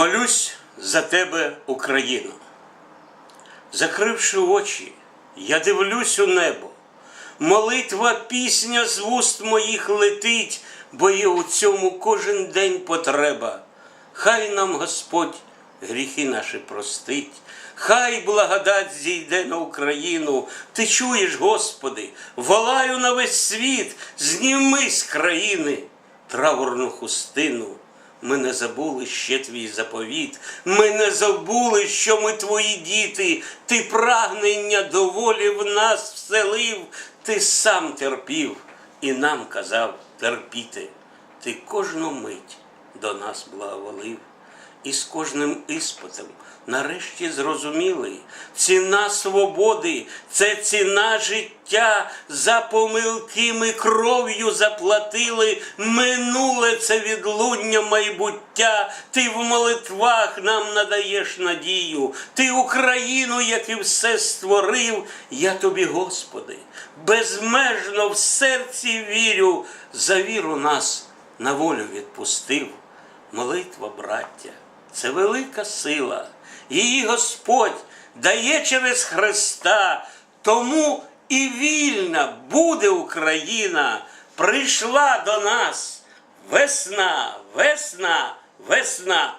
Молюсь за тебе, Україно. Закривши очі, я дивлюсь у небо. Молитва пісня з вуст моїх летить, бо є у цьому кожен день потреба. Хай нам Господь гріхи наші простить, хай благодать зійде на Україну. Ти чуєш, Господи, волаю на весь світ, зніми з країни траурну хустину. Ми не забули ще твій заповіт. Ми не забули, що ми твої діти. Ти прагнення до волі в нас вселив. Ти сам терпів і нам казав терпіти. Ти кожну мить до нас благоволив. І з кожним іспитом нарешті зрозуміли, ціна свободи це ціна життя. За помилки ми кров'ю заплатили. Минуле це відлуння майбуття. Ти в молитвах нам надаєш надію. Ти Україну, як і все створив. Я тобі, Господи, безмежно в серці вірю. За віру нас на волю відпустив. Молитва, браття, це велика сила. Її Господь дає через Христа. Тому і вільна буде Україна. Прийшла до нас весна, весна, весна.